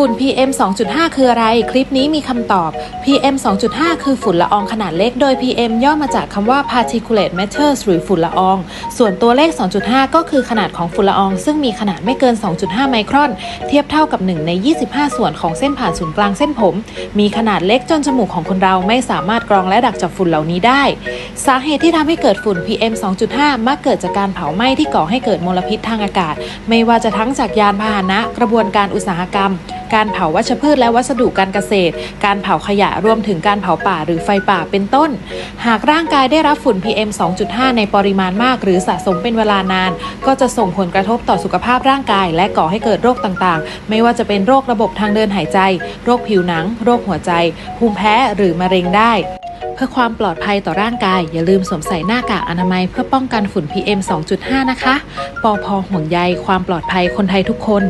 ฝุ่น PM 2.5 คืออะไร คลิปนี้มีคำตอบ PM 2.5 คือฝุ่นละอองขนาดเล็ก โดย PM ย่อมาจากคำว่า particulate matters หรือฝุ่นละออง ส่วนตัวเลข 2.5 ก็คือขนาดของฝุ่นละออง ซึ่งมีขนาดไม่เกิน 2.5 ไมครอน เทียบเท่ากับ 1 ใน 25 ส่วนของเส้นผ่านศูนย์กลางเส้นผม มีขนาดเล็กจนจมูกของคนเราไม่สามารถกรองและดักจับฝุ่นเหล่านี้ได้ สาเหตุที่ทำให้เกิดฝุ่น PM 2.5 มักเกิดจากการเผาไหม้ที่ก่อให้เกิดมลพิษทางอากาศ ไม่ว่าจะทั้งจากยานพาหนะ กระบวนการอุตสาหกรรม การเผาวัชพืชและวัสดุการเกษตร การเผาขยะรวมถึงการเผาป่าหรือไฟป่าเป็นต้น หากร่างกายได้รับฝุ่น PM 2.5 ในปริมาณมาก หรือสะสมเป็นเวลานาน ก็จะส่งผลกระทบต่อสุขภาพร่างกาย และก่อให้เกิดโรคต่างๆ ไม่ว่าจะเป็นโรคระบบทางเดินหายใจ โรคผิวหนัง โรคหัวใจ ภูมิแพ้หรือมะเร็งได้ เพื่อความปลอดภัยต่อร่างกาย อย่าลืมสวมใส่หน้ากากอนามัยเพื่อป้องกันฝุ่น PM 2.5 นะคะ ปอพห่วงใยความปลอดภัยคนไทยทุกคน